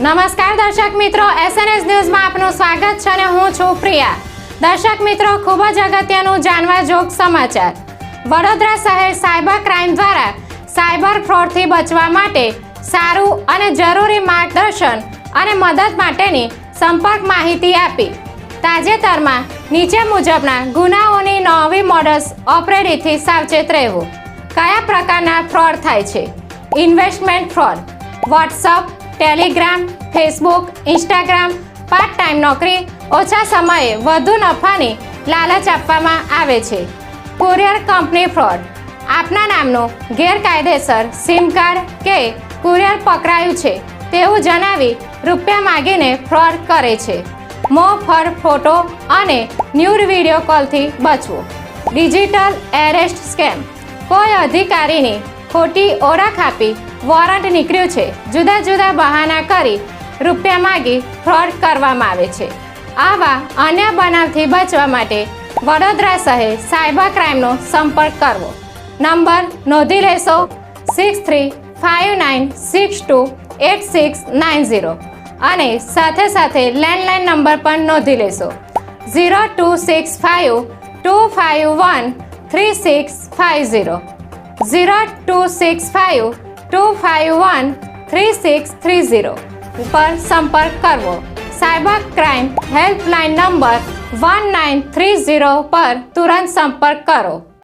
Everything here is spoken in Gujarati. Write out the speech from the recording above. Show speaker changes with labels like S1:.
S1: નમસ્કાર, દર્શક મિત્રો. એસએનએસ ન્યૂઝમાં આપનું સ્વાગત છે અને હું છું પ્રિયા. દર્શક મિત્રો, ખૂબ જ અગત્યનું જાણવા જોગ સમાચાર. વડોદરા શહેર સાયબર ક્રાઇમ દ્વારા સાયબર ફ્રોડથી બચવા માટે સારું અને જરૂરી માર્ગદર્શન અને મદદ માટેની સંપર્ક માહિતી આપી. તાજેતરમાં નીચે મુજબના ગુનાઓની નવી મોડલ્સ ઓપરેડીથી સાવચેત રહેવું. કયા પ્રકારના ફ્રોડ થાય છે? Investment fraud, WhatsApp Telegram Facebook Instagram part time નોકરી, ઓછા સમયે વધુ નફાની લાલચ આપવામાં આવે છે. કુરિયર કંપની ફ્રોડ આપના નામનું ગેરકાયદેસર સિમ કાર્ડ કે કુરિયર પકડાયું છે તેવું જણાવી રૂપિયા માગીને ફ્રોડ કરે છે. મોં ફર ફોટો અને ન્યૂડ વીડિયો કોલથી બચવું. ડિજિટલ એરેસ્ટ સ્કેમ કોઈ અધિકારીની ખોટી ઓળખ આપી વોરંટ નીકળ્યું છે. જુદા જુદા બહાના કરી રૂપિયા માગી ફ્રોડ કરવામાં આવે છે. આવા અન્ય બનાવથી બચવા માટે વડોદરા શહેર સાયબર ક્રાઇમનો સંપર્ક કરવો. નંબર નોંધી લેશો six three five nine six two eight six nine zero અને સાથે સાથે લેન્ડલાઇન નંબર પણ નોંધી લેશો. Zero two six five two five one three six five zero. Zero two six five two five one three six three zero ઉપર સંપર્ક કરવો. Cyber crime helpline number one nine three zero પર તુરંત સંપર્ક કરો.